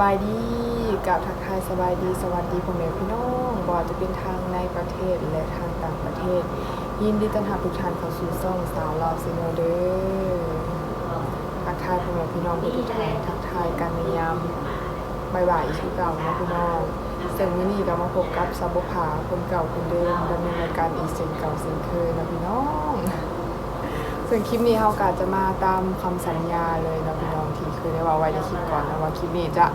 บายดีกับทักทายสบายดีสวัสดีพ่อแม่พี่น้องบ่ว่าจะเป็นทางในประเทศและทางต่างประเทศ ยินดีต้อนรับทุกท่านเข้าสู่ช่องสาวลาวซิโนเดอร์ทักทายพ่อแม่พี่น้องทุกท่านทักทายกันในยามบ่ายๆอีกคือเก่านะพี่น้องซึ่งวันนี้ก็มาพบกับซับบุภาคนเก่าคนเดิมดำเนินรายการอีกเช่นเก่าเช่นเคยนะพี่น้องซึ่งคลิปนี้เราก็จะมาตามคำสัญญาเลยนะ ว่าไว้ในคลิปก่อนนะว่าคลิปนี้จะ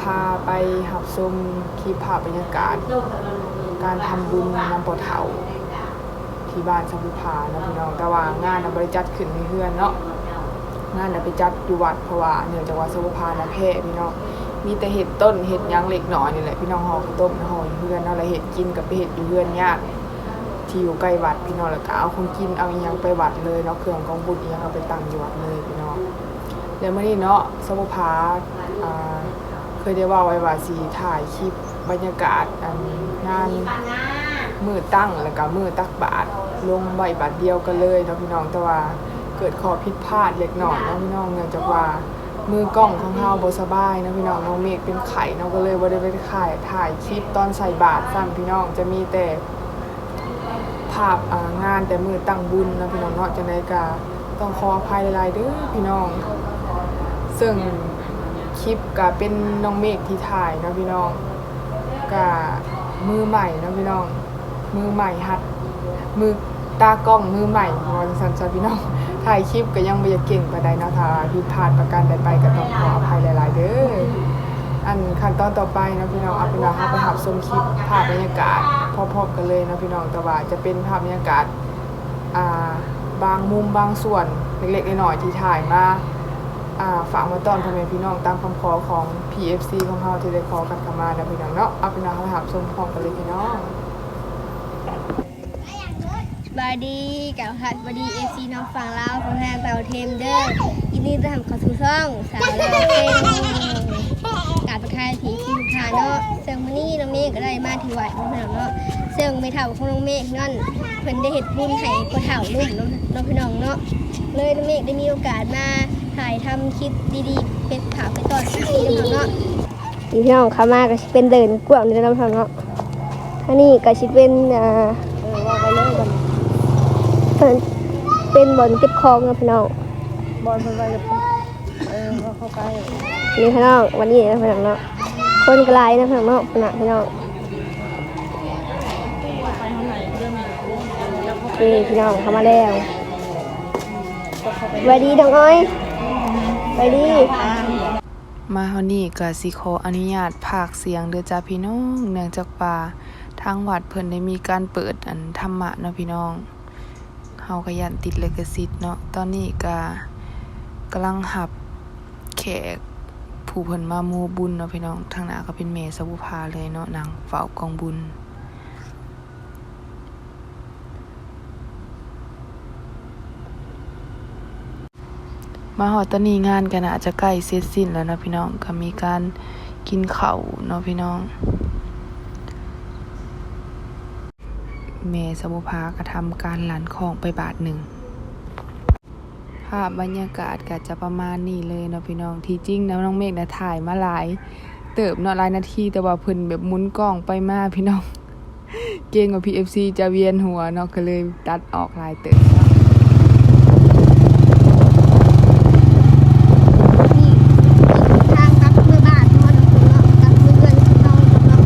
พาไปหับชมคลิปภาพบรรยากาศ การทำบุญนำปอเถาที่บ้านสัมพุภานะพี่น้องแต่ว่างานน่ะบริจัดขึ้นในเฮือนเนาะงานน่ะไปจัดอยู่วัดเพราะว่าเนื่องจากว่าสัมพุภานะแพ้พี่น้องมีแต่เห็ดต้นเห็ดยังเล็กหน้อยนี่แหละพี่น้องห่อข้าวต้มห่ออยู่เฮือนเนาะแล้วเห็ดกินกับไปเห็ดอยู่เฮือนยากที่อยู่ใกล้วัดพี่น้องแล้วก็เอาของกินเอาอยังไปวัดเลยเนาะเครื่องของบุญอยังเอาไปตั้งอยู่วัดเลยพี่น้อง แล้วมื่อนี้เนาะสมุภาอ่าเคยได้ว่าไว้ว่าสีถ่ายคลิปบรรยากาศอันงานมือตั้งแล้วก็มือตักบาตรลงใบบาทเดียวกันเลยเนาะพี่น้องแต่ว่าเกิดข้อผิดพลาดเล็กน้อยเนาะพี่น้องเนื่องจากว่ามือกล้องของเฮาบ่สบายนะพี่น้องน้องเมฆเป็นไข้เนาะก็เลยบ่ได้ไปถ่ายถ่ายคลิปตอนใส่บาตรซ้ำพี่น้องจะมีแต่ภาพงานแต่มือตั้งบุญนะพี่น้องเนาะจังไดก็ต้องขออภัยหลายๆเด้อพี่น้อง ซึ่งคลิปก็เป็นน้องเมฆที่ถ่ายเนาะพี่น้องก็มือใหม่เนาะพี่น้อง มือใหม่หัด มือตากล้องมือใหม่วันสันสันพี่น้องถ่ายคลิปก็ยังบ่อยากเก่งปานใดเนาะถ้าผิดพลาดประการใดไปก็ต้องขออภัยหลาย ๆ เด้ออันขั้นตอนต่อไปนะพี่น้องเอาเป็นว่าเราไปหับชมคลิปภาพบรรยากาศพร้อมๆกันเลยนะพี่น้องแต่ว่าจะเป็นภาพบรรยากาศอ่าบางมุมบางส่วนเล็กๆน้อยๆที่ถ่ายมา อ่าฝากมาตอนพ่อแม่พี่น้องตามคำขอของ PFC ของเราที่ได้ขอกันเข้ามานะพี่น้องเนาะเอาเป็นว่าเราหับชมพร้อมกันเลยพี่น้องบายดีกับฮัดบดีเอซีน้องฝั่งลาวของทางเต่าเทมเดอร์ยินดีต้อนรับเข้าสู่ช่องสาวลาวเป็นกาบทายผีคิวคาเนาะเซิงมานี่น้องเมฆก็ได้มาที่วัดน้องพี่น้องเนาะเซิงไม่เท่าของน้องเมฆนั่นเพิ่นได้เฮ็ดบุญให้คนเฒ่ารุ่นน้องน้องพี่น้องเนาะเลยน้องเมฆได้มีโอกาสมา ถ่ายทำคลิปดีๆ เป็นข่าวไปตอนที่น้องเนาะพี่น้องข้ามาก็สิเป็นเดินกว้างเลยน้องพี่น้องเนาะอันนี้ก็สิเป็นอ่าเออว่าไปเลยกันเพิ่นเป็นบอลเก็บของนะพี่น้องบอลเพิ่นไปกับเออว่าเข้าใกล้นี่พี่น้องวันนี้นะพี่น้องเนาะคนกลายนะพี่น้องเนาะพี่น้องพี่น้องนี่พี่น้องเข้ามาแล้วสวัสดีน้องอ้อย สวัสดีมาเฮานี่ก็สิขออนุญาตภาคเสียงเด้อจ้าพี่น้อง เนื่องจากว่าทางวัดเพิ่นได้มีการเปิดอันธรรมะเนาะพี่น้องเฮาก็ยันติดเลิขสิทธิ์เนาะตอนนี้ก็กำลังหับแขกผู้เพิ่นมามูบุญเนาะพี่น้องทางหน้าก็เป็นเมสบุภาเลยเนาะนางเฝ้ากองบุญ มาหอดตอนนี้งานกันอาจจะใกล้เสร็จสิ้นแล้วนะพี่น้องก็มีการกินเข้าเนาะพี่น้องเมสมุภากระทำการหลันของไปบาทหนึ่งภาพบรรยากาศก็จะประมาณนี้เลยเนาะพี่น้องที่จริงนะน้องเมฆนะถ่ายมาหลาย เติบเนาะหลายนาทีแต่ว่าเพิ่นแบบมุนกล้องไปมาพี่น้อง เก่งกว่า PFC จะเวียนหัวเนาะก็เลยตัดออกหลายเติบเนาะ นี่ทางกลับเมื่อบ้านเนาะเนาะกลับเมื่อเดือนที่เราเนาะ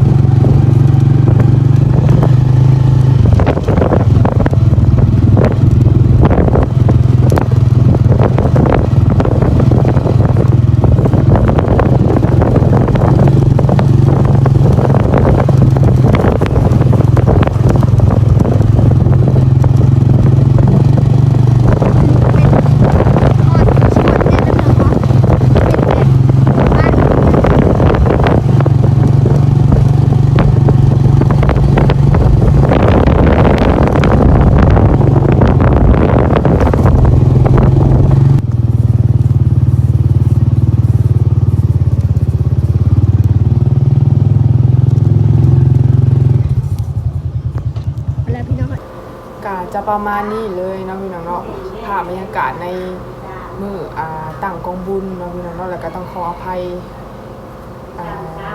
แล้วพี่น้อง กา จะประมาณนี้เลยเนาะพี่น้องเนาะภาพบรรยากาศในมืออ่าตั้งกองบุญเนาะพี่น้องเนาะแล้วก็ต้องขออภัยอ่า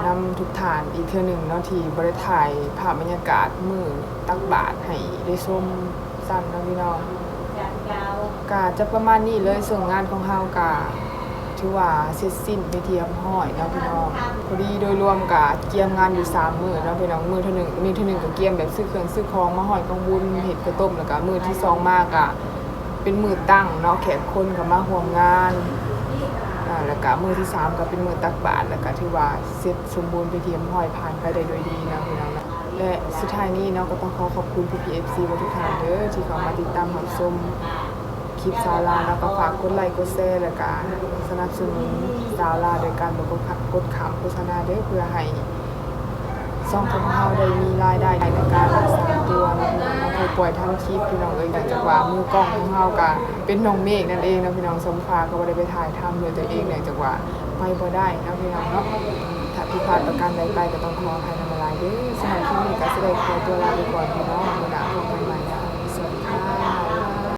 นำทุกฐานอีกเทื่อหนึ่งเนาะที่บริถ่ายภาพบรรยากาศมือตักบาทให้ได้ชมซ้ำเนาะพี่น้องกาจะประมาณนี้เลยส่วนงานของเฮากา ถือว่าเสร็จสิ้นไปเทียมห้อยเนาะพี่น้องพอดีโดยรวมกาเกียมงานอยู่สามมือเนาะพี่น้องมือเท่าหนึ่งมีเท่าหนึ่งกับเกียมแบบซื้อเครื่องซื้อของมาห้อยกองบุญเห็ดกระต้มแล้วก็มือที่สองมากอะเป็นมือตั้งเนาะแขกคนกับมาห่วมงานอ่าแล้วก็มือที่สามก็เป็นมือตักบาตรแล้วก็ถือว่าเสร็จสมบูรณ์ไปเทียมห้อยผ่านไปได้โดยดีนะพี่น้องนะและสุดท้ายนี้เนาะก็ต้องขอขอบคุณพี่พีเอฟซีทุกท่านเด้อที่เข้ามาติดตามรับชม ลิปสาวลาแล้วก็ฝากกดไลค์กดแชร์แล้วก็สนับสนุนสาวลาโดยการบอกกดกดขำโฆษณาด้อเพื่อให้ซ่องของเราได้มีรายได้ในการรักษาตัวนะพี่น้องนะผู้ป่วยทำคลิปพี่น้องเอ้ยแต่จากว่ามือกล้องของเราก็เป็นน้องเมฆนั่นเองนะพี่น้องสมภาก็บ่ได้ไปถ่ายทำเลยตัวเองเนี่ยจากว่าไปบ่ได้นะพี่น้องเนาะถ้าผิดพลาดประการใดไปก็ต้องขออภัยทำอะไรเด้อสำหรับคลิปนี้ก็แสดงขอตัวลาไปก่อนพี่น้องมื้อหน้าพบกันใหม่